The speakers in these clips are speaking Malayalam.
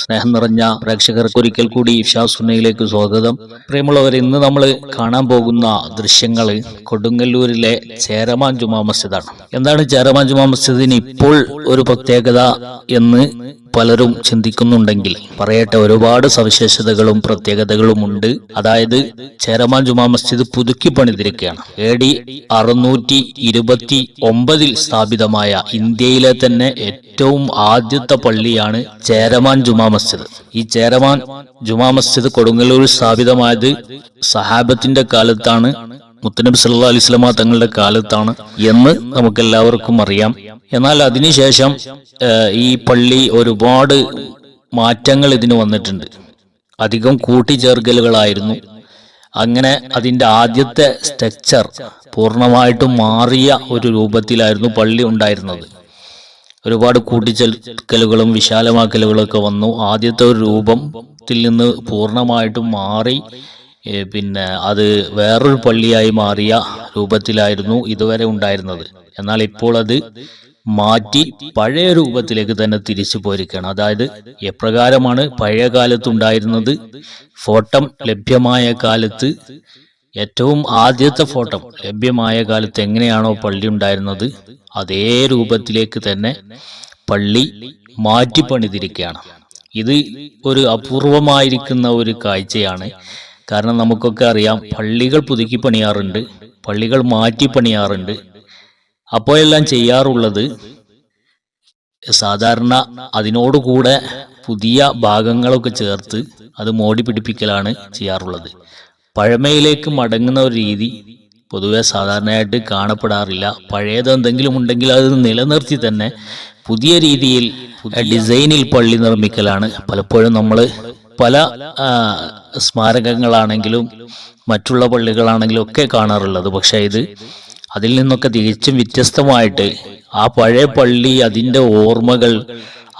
സ്നേഹം നിറഞ്ഞ പ്രേക്ഷകർക്ക് ഒരിക്കൽ കൂടി ഇഫ്ഷാസുന്നയിലേക്ക് സ്വാഗതം. പ്രിയമുള്ളവർ ഇന്ന് നമ്മൾ കാണാൻ പോകുന്ന ദൃശ്യങ്ങൾ കൊടുങ്ങല്ലൂരിലെ ചേരമാൻ ജുമാ മസ്ജിദാണ്. എന്താണ് ചേരമാൻ ജുമാ മസ്ജിദിന് ഇപ്പോൾ ഒരു പ്രത്യേകത എന്ന് പലരും ചിന്തിക്കുന്നുണ്ടെങ്കിൽ പറയട്ടെ ഒരുപാട് സവിശേഷതകളും പ്രത്യേകതകളും ഉണ്ട്. അതായത് ചേരമാൻ ജുമാ മസ്ജിദ് പുതുക്കി പണിതിരിക്കുകയാണ്. എ ഡി അറുന്നൂറ്റി ഇരുപത്തി ഒമ്പതിൽ സ്ഥാപിതമായ ഇന്ത്യയിലെ തന്നെ ഏറ്റവും ആദ്യത്തെ പള്ളിയാണ് ചേരമാൻ ജുമാ മസ്ജിദ്. ഈ ചേരമാൻ ജുമാ മസ്ജിദ് കൊടുങ്ങല്ലൂർ സ്ഥാപിതമായത് സഹാബത്തിന്റെ കാലത്താണ്. മുത്തനബി സല്ലാ അലിസ്ലാമ തങ്ങളുടെ കാലത്താണ് എന്ന് നമുക്കെല്ലാവർക്കും അറിയാം. എന്നാൽ അതിനുശേഷം ഈ പള്ളി ഒരുപാട് മാറ്റങ്ങൾ ഇതിന് വന്നിട്ടുണ്ട്. അധികം കൂട്ടിച്ചേർക്കലുകളായിരുന്നു. അങ്ങനെ അതിന്റെ ആദ്യത്തെ സ്ട്രക്ചർ പൂർണമായിട്ടും മാറിയ ഒരു രൂപത്തിലായിരുന്നു പള്ളി ഉണ്ടായിരുന്നത്. ഒരുപാട് കൂട്ടിച്ചേർക്കലുകളും വിശാലമാക്കലുകളും ഒക്കെ വന്നു. ആദ്യത്തെ ഒരു രൂപത്തിൽ നിന്ന് പൂർണമായിട്ടും മാറി പിന്നെ അത് വേറൊരു പള്ളിയായി മാറിയ രൂപത്തിലായിരുന്നു ഇതുവരെ ഉണ്ടായിരുന്നത്. എന്നാൽ ഇപ്പോൾ അത് മാറ്റി പഴയ രൂപത്തിലേക്ക് തന്നെ തിരിച്ചു പോയിരിക്കുകയാണ്. അതായത് എപ്രകാരമാണ് പഴയ കാലത്ത് ഉണ്ടായിരുന്നത്? ഫോട്ടം ലഭ്യമായ കാലത്ത് ഏറ്റവും ആദ്യത്തെ ഫോട്ടോ ലഭ്യമായ കാലത്ത് എങ്ങനെയാണോ പള്ളി ഉണ്ടായിരുന്നത് അതേ രൂപത്തിലേക്ക് തന്നെ പള്ളി മാറ്റിപ്പണിതിരിക്കുകയാണ് ഇത് ഒരു അപൂർവമായിരിക്കുന്ന ഒരു കാഴ്ചയാണ്. കാരണം നമുക്കൊക്കെ അറിയാം പള്ളികൾ പുതുക്കി പണിയാറുണ്ട് പള്ളികൾ മാറ്റി പണിയാറുണ്ട്. അപ്പോഴെല്ലാം ചെയ്യാറുള്ളത് സാധാരണ അതിനോടുകൂടെ പുതിയ ഭാഗങ്ങളൊക്കെ ചേർത്ത് അത് മോടി പിടിപ്പിക്കലാണ് ചെയ്യാറുള്ളത്. പഴമയിലേക്ക് മടങ്ങുന്ന ഒരു രീതി പൊതുവെ സാധാരണയായിട്ട് കാണപ്പെടാറില്ല. പഴയത് എന്തെങ്കിലും ഉണ്ടെങ്കിൽ അത് നിലനിർത്തി തന്നെ പുതിയ രീതിയിൽ ഡിസൈനിൽ പള്ളി നിർമ്മിക്കലാണ്. പലപ്പോഴും നമ്മൾ പല സ്മാരകങ്ങളാണെങ്കിലും മറ്റുള്ള പള്ളികളാണെങ്കിലും ഒക്കെ കാണാറുള്ളത്. പക്ഷേ ഇത് അതിൽ നിന്നൊക്കെ തികച്ചും വ്യത്യസ്തമായിട്ട് ആ പഴയ പള്ളി അതിന്റെ ഓർമ്മകൾ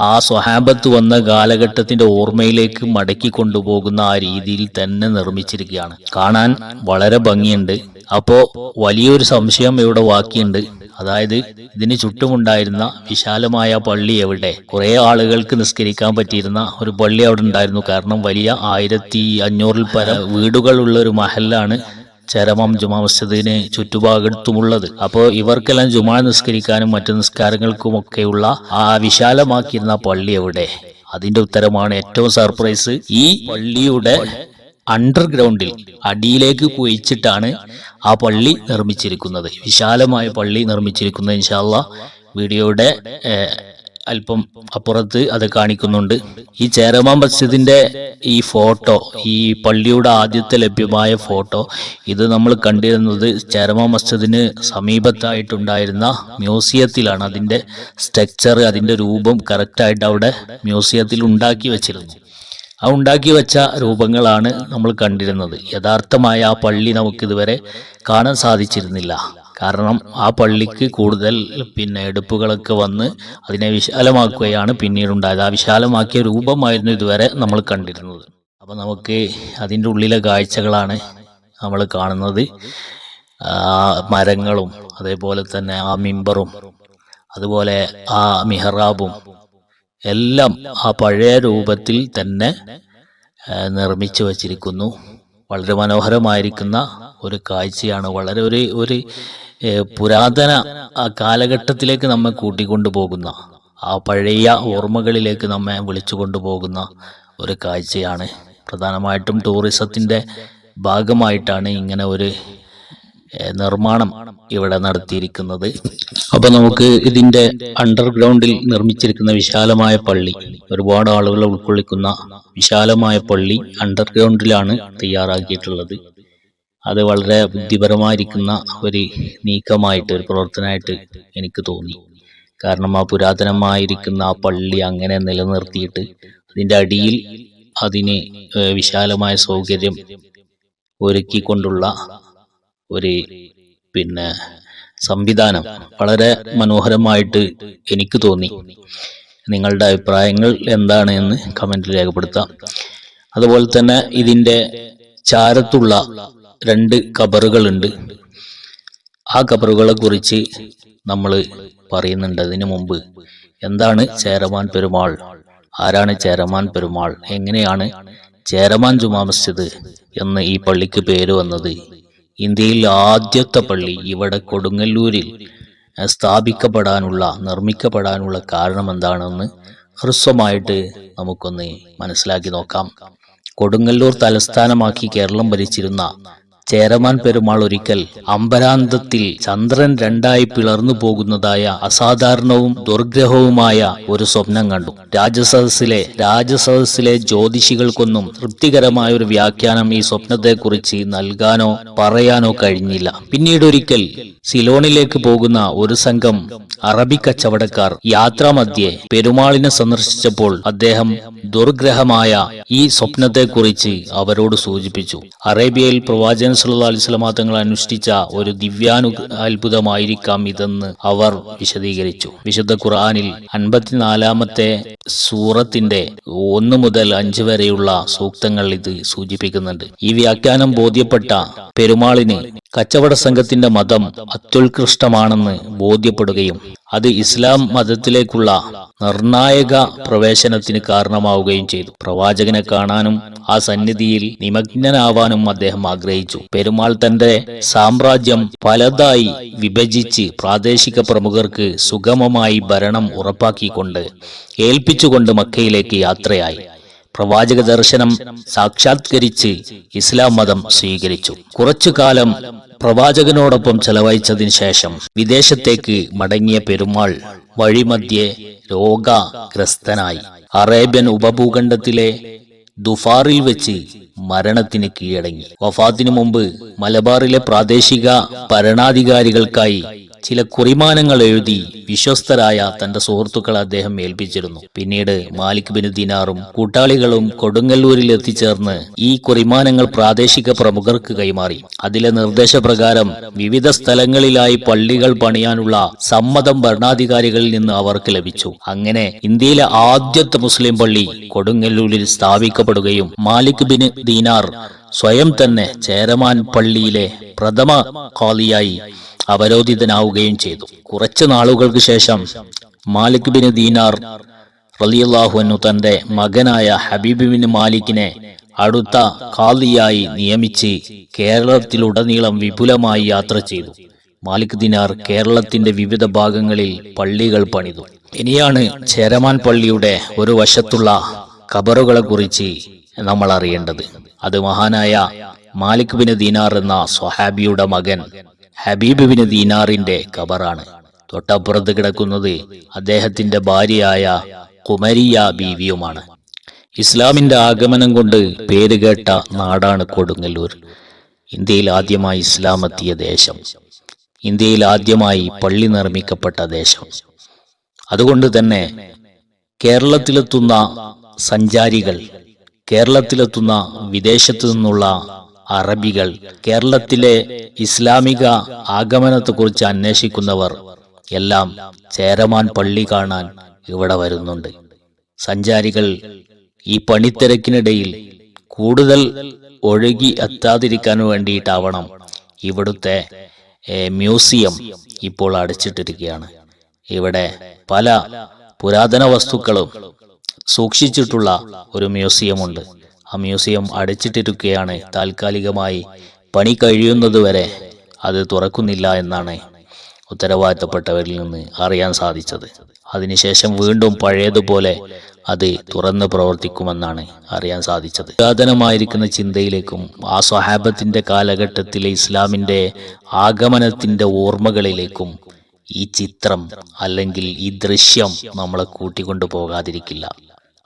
ആ സ്വഹാബത്ത് വന്ന കാലഘട്ടത്തിന്റെ ഓർമ്മയിലേക്ക് മടക്കി കൊണ്ടുപോകുന്ന ആ രീതിയിൽ തന്നെ നിർമ്മിച്ചിരിക്കുകയാണ്. കാണാൻ വളരെ ഭംഗിയുണ്ട്. അപ്പോ വലിയൊരു സംശയം ഇവിടെ വാക്കിയുണ്ട്. അതായത് ഇതിന് ചുറ്റുമുണ്ടായിരുന്ന വിശാലമായ പള്ളി എവിടെ? കുറെ ആളുകൾക്ക് നിസ്കരിക്കാൻ പറ്റിയിരുന്ന ഒരു പള്ളി അവിടെ ഉണ്ടായിരുന്നു. കാരണം വലിയ ആയിരത്തി അഞ്ഞൂറിൽ പരം വീടുകളുള്ള ഒരു മഹലാണ് ചരമം ജുമാ മസ്ജിദിന് ചുറ്റുഭാഗത്തുമുള്ളത്. അപ്പോൾ ഇവർക്കെല്ലാം ജുമാ നിസ്കരിക്കാനും മറ്റു നിസ്കാരങ്ങൾക്കുമൊക്കെയുള്ള ആ വിശാലമാക്കിയിരുന്ന പള്ളി എവിടെ? അതിന്റെ ഉത്തരമാണ് ഏറ്റവും സർപ്രൈസ് ഈ പള്ളിയുടെ അണ്ടർഗ്രൗണ്ടിൽ അടിയിലേക്ക് കുഴിച്ചിട്ടാണ് ആ പള്ളി നിർമ്മിച്ചിരിക്കുന്നത്. വിശാലമായ പള്ളി നിർമ്മിച്ചിരിക്കുന്നത് ഇൻഷാല്ല വീഡിയോയുടെ അല്പം അപ്പുറത്ത് അത് കാണിക്കുന്നുണ്ട്. ഈ ചേരമാൻ മസ്ജിദിന്റെ ഈ ഫോട്ടോ ഈ പള്ളിയുടെ ആദ്യത്തെ ലഭ്യമായ ഫോട്ടോ ഇത് നമ്മൾ കണ്ടിരുന്നത് ചേരമാ മസ്ജിദിന് സമീപത്തായിട്ടുണ്ടായിരുന്ന മ്യൂസിയത്തിലാണ്. അതിന്റെ സ്ട്രക്ചർ അതിന്റെ രൂപം കറക്റ്റായിട്ട് അവിടെ മ്യൂസിയത്തിൽ ഉണ്ടാക്കി വെച്ചിരുന്നു. ആ ഉണ്ടാക്കി വെച്ച രൂപങ്ങളാണ് നമ്മൾ കണ്ടിരുന്നത്. യഥാർത്ഥമായ ആ പള്ളി നമുക്കിതുവരെ കാണാൻ സാധിച്ചിരുന്നില്ല. കാരണം ആ പള്ളിക്ക് കൂടുതൽ പിന്നെ എടുപ്പുകളൊക്കെ വന്ന് അതിനെ വിശാലമാക്കുകയാണ് പിന്നീടുണ്ടായത്. ആ വിശാലമാക്കിയ രൂപമായിരുന്നു ഇതുവരെ നമ്മൾ കണ്ടിരുന്നത്. അപ്പം നമുക്ക് അതിന്റെ ഉള്ളിലെ കാഴ്ചകളാണ് നമ്മൾ കാണുന്നത്. മരങ്ങളും അതേപോലെ തന്നെ ആ മിമ്പറും അതുപോലെ ആ മിഹറാബും എല്ലാം ആ പഴയ രൂപത്തിൽ തന്നെ നിർമ്മിച്ചു വച്ചിരിക്കുന്നു. വളരെ മനോഹരമായിരിക്കുന്ന ഒരു കാഴ്ചയാണ് വളരെ ഒരു ഒരു പുരാതന കാലഘട്ടത്തിലേക്ക് നമ്മെ കൂട്ടിക്കൊണ്ടുപോകുന്ന ആ പഴയ ഓർമ്മകളിലേക്ക് നമ്മെ വിളിച്ചു കൊണ്ടുപോകുന്ന ഒരു കാഴ്ചയാണ്. പ്രധാനമായിട്ടും ടൂറിസത്തിന്റെ ഭാഗമായിട്ടാണ് ഇങ്ങനെ ഒരു നിർമ്മാണം ഇവിടെ നടത്തിയിരിക്കുന്നത്. അപ്പൊ നമുക്ക് ഇതിന്റെ അണ്ടർഗ്രൗണ്ടിൽ നിർമ്മിച്ചിരിക്കുന്ന വിശാലമായ പള്ളി ഒരുപാട് ആളുകളെ ഉൾക്കൊള്ളിക്കുന്ന വിശാലമായ പള്ളി അണ്ടർഗ്രൗണ്ടിലാണ് തയ്യാറാക്കിയിട്ടുള്ളത്. അത് വളരെ ബുദ്ധിപരമായിരിക്കുന്ന ഒരു നീക്കമായിട്ട് ഒരു പ്രവർത്തനമായിട്ട് എനിക്ക് തോന്നി. കാരണം ആ പുരാതനമായിരിക്കുന്ന ആ പള്ളി അങ്ങനെ നിലനിർത്തിയിട്ട് അതിന്റെ അടിയിൽ അതിന് വിശാലമായ സൗകര്യം ഒരുക്കിക്കൊണ്ടുള്ള ഒരു പിന്നെ സംവിധാനം വളരെ മനോഹരമായിട്ട് എനിക്ക് തോന്നി. നിങ്ങളുടെ അഭിപ്രായങ്ങൾ എന്താണ് എന്ന് കമന്റിൽ രേഖപ്പെടുത്താം. അതുപോലെ തന്നെ ഇതിന്റെ ചാരത്തുള്ള രണ്ട് കബറുകളുണ്ട് ആ കബറുകളെ കുറിച്ച് നമ്മൾ പറയുന്നുണ്ട്. അതിനു മുമ്പ് എന്താണ് ചേരമാൻ പെരുമാൾ? ആരാണ് ചേരമാൻ പെരുമാൾ? എങ്ങനെയാണ് ചേരമാൻ ജുമാ മസ്ജിദ് എന്ന് ഈ പള്ളിക്ക് പേര് വന്നത്? ഇന്ത്യയിൽ ആദ്യത്തെ പള്ളി ഇവിടെ കൊടുങ്ങല്ലൂരിൽ സ്ഥാപിക്കപ്പെടാനുള്ള നിർമ്മിക്കപ്പെടാനുള്ള കാരണം എന്താണെന്ന് ഹ്രസ്വമായിട്ട് നമുക്കൊന്ന് മനസ്സിലാക്കി നോക്കാം. കൊടുങ്ങല്ലൂർ തലസ്ഥാനമാക്കി കേരളം ഭരിച്ചിരുന്ന ചേരമാൻ പെരുമാൾ ഒരിക്കൽ അമ്പരാന്തത്തിൽ ചന്ദ്രൻ രണ്ടായി പിളർന്നു പോകുന്നതായ അസാധാരണവും ദുർഗ്രഹവുമായ ഒരു സ്വപ്നം കണ്ടു. രാജസദസ്സിലെ രാജസദസ്സിലെ ജ്യോതിഷികൾക്കൊന്നും തൃപ്തികരമായ ഒരു വ്യാഖ്യാനം ഈ സ്വപ്നത്തെക്കുറിച്ച് നൽകാനോ പറയാനോ കഴിഞ്ഞില്ല. പിന്നീട് ഒരിക്കൽ സിലോണിലേക്ക് പോകുന്ന ഒരു സംഘം അറബി കച്ചവടക്കാർ യാത്രാമധ്യേ പെരുമാളിനെ സന്ദർശിച്ചപ്പോൾ അദ്ദേഹം ദുർഗ്രഹമായ ഈ സ്വപ്നത്തെക്കുറിച്ച് അവരോട് സൂചിപ്പിച്ചു. അറേബ്യയിൽ പ്രവാചകൻ സല്ലല്ലാഹു അലൈഹി വസല്ലമ തങ്ങൾ അനുഷ്ഠിച്ച ഒരു ദിവ്യാനു അത്ഭുതമായിരിക്കാം ഇതെന്ന് അവർ വിശദീകരിച്ചു. വിശുദ്ധ ഖുർആാനിൽ അൻപത്തിനാലാമത്തെ സൂറത്തിന്റെ ഒന്ന് മുതൽ അഞ്ച് വരെയുള്ള സൂക്തങ്ങൾ ഇത് സൂചിപ്പിക്കുന്നുണ്ട്. ഈ വ്യാഖ്യാനം ബോധ്യപ്പെട്ട പെരുമാളിന് കച്ചവട സംഘത്തിന്റെ മതം അത്യുത്കൃഷ്ടമാണെന്ന് ബോധ്യപ്പെടുകയും അത് ഇസ്ലാം മതത്തിലേക്കുള്ള നിർണായക പ്രവേശനത്തിന് കാരണമാവുകയും ചെയ്തു. പ്രവാചകനെ കാണാനും ആ സന്നിധിയിൽ നിമഗ്നനാവാനും അദ്ദേഹം ആഗ്രഹിച്ചു. പെരുമാൾ തന്റെ സാമ്രാജ്യം പലതായി വിഭജിച്ച് പ്രാദേശിക പ്രമുഖർക്ക് സുഗമമായി ഭരണം ഉറപ്പാക്കിക്കൊണ്ട് ഏൽപ്പിച്ചുകൊണ്ട് മക്കയിലേക്ക് യാത്രയായി. പ്രവാചക ദർശനം സാക്ഷാത്കരിച്ച് ഇസ്ലാം മതം സ്വീകരിച്ചു. കുറച്ചു കാലം പ്രവാചകനോടൊപ്പം ചെലവഴിച്ചതിന് ശേഷം വിദേശത്തേക്ക് മടങ്ങിയ പെരുമാൾ വഴിമധ്യേ രോഗഗ്രസ്തനായി. അറേബ്യൻ ഉപഭൂഖണ്ഡത്തിലെ ദുഫാറിൽ വെച്ച് മരണത്തിന് കീഴടങ്ങി. വഫാത്തിനു മുമ്പ് മലബാറിലെ പ്രാദേശിക ഭരണാധികാരികൾക്കായി ചില കുറിമാനങ്ങൾ എഴുതി വിശ്വസ്തരായ തന്റെ സുഹൃത്തുക്കളെ അദ്ദേഹം ഏൽപ്പിച്ചിരുന്നു. പിന്നീട് മാലിക് ബിൻ ദിനാറും കൂട്ടാളികളും കൊടുങ്ങല്ലൂരിൽ എത്തിച്ചേർന്ന് ഈ കുറിമാനങ്ങൾ പ്രാദേശിക പ്രമുഖർക്ക് കൈമാറി. അതിലെ നിർദ്ദേശപ്രകാരം വിവിധ സ്ഥലങ്ങളിലായി പള്ളികൾ പണിയാനുള്ള സമ്മതം ഭരണാധികാരികളിൽ നിന്ന് അവർക്ക് ലഭിച്ചു. അങ്ങനെ ഇന്ത്യയിലെ ആദ്യത്തെ മുസ്ലിം പള്ളി കൊടുങ്ങല്ലൂരിൽ സ്ഥാപിക്കപ്പെടുകയും മാലിക് ബിൻ ദീനാർ സ്വയം തന്നെ ചേരമാൻ പള്ളിയിലെ പ്രഥമ ഖാലിയായി അവരോധിതനാവുകയും ചെയ്തു. കുറച്ചു നാളുകൾക്ക് ശേഷം മാലിക് ബിൻ ദീനാർ റലിയല്ലാഹു അൻഹു തന്റെ മകനായ ഹബീബ് ബിൻ മാലിക്കിനെ അടുത്ത ഖാലിയായി നിയമിച്ച് കേരളത്തിലുടനീളം വിപുലമായി യാത്ര ചെയ്തു. മാലിക് ദിനാർ കേരളത്തിന്റെ വിവിധ ഭാഗങ്ങളിൽ പള്ളികൾ പണിതു. ഇനിയാണ് ചേരമാൻ പള്ളിയുടെ ഒരു വശത്തുള്ള ഖബറുകളെ കുറിച്ച് നമ്മൾ അറിയേണ്ടത് അത് മഹാനായ മാലിക് ബിൻ ദീനാർ എന്ന സ്വഹാബിയുടെ മകൻ ഹബീബ് ബിൻ ദീനാറിന്റെ ഖബറാണ്. തൊട്ടപ്പുറത്ത് കിടക്കുന്നത് അദ്ദേഹത്തിന്റെ ഭാര്യയായ കുമരിയ ബീവിയുമാണ്. ഇസ്ലാമിന്റെ ആഗമനം കൊണ്ട് പേരുകേട്ട നാടാണ് കൊടുങ്ങല്ലൂർ. ഇന്ത്യയിൽ ആദ്യമായി ഇസ്ലാം എത്തിയ ദേശം. ഇന്ത്യയിൽ ആദ്യമായി പള്ളി നിർമ്മിക്കപ്പെട്ട ദേശം. അതുകൊണ്ട് തന്നെ കേരളത്തിലെത്തുന്ന സഞ്ചാരികൾ കേരളത്തിലെത്തുന്ന വിദേശത്തു നിന്നുള്ള അറബികൾ കേരളത്തിലെ ഇസ്ലാമിക ആഗമനത്തെക്കുറിച്ച് അന്വേഷിക്കുന്നവർ എല്ലാം ചേരമാൻ പള്ളി കാണാൻ ഇവിടെ വരുന്നുണ്ട്. സഞ്ചാരികൾ ഈ പണിത്തിരക്കിനിടയിൽ കൂടുതൽ ഒഴുകി എത്താതിരിക്കാൻ വേണ്ടിയിട്ടാവണം ഇവിടുത്തെ മ്യൂസിയം ഇപ്പോൾ അടച്ചിട്ടിരിക്കുകയാണ്. ഇവിടെ പല പുരാതന വസ്തുക്കളും സൂക്ഷിച്ചിട്ടുള്ള ഒരു മ്യൂസിയമുണ്ട്. ആ മ്യൂസിയം അടച്ചിട്ടിരിക്കുകയാണ്. താൽക്കാലികമായി പണി കഴിയുന്നതുവരെ അത് തുറക്കുന്നില്ല എന്നാണ് ഉത്തരവാദിത്തപ്പെട്ടവരിൽ നിന്ന് അറിയാൻ സാധിച്ചത്. അതിനുശേഷം വീണ്ടും പഴയതുപോലെ അത് തുറന്ന് പ്രവർത്തിക്കുമെന്നാണ് അറിയാൻ സാധിച്ചത്. പുരാതനമായിരിക്കുന്ന ചിന്തയിലേക്കും ആ സ്വഹാബത്തിന്റെ കാലഘട്ടത്തിലെ ഇസ്ലാമിന്റെ ആഗമനത്തിന്റെ ഓർമ്മകളിലേക്കും ഈ ചിത്രം അല്ലെങ്കിൽ ഈ ദൃശ്യം നമ്മളെ കൂട്ടിക്കൊണ്ടു പോകാതിരിക്കില്ല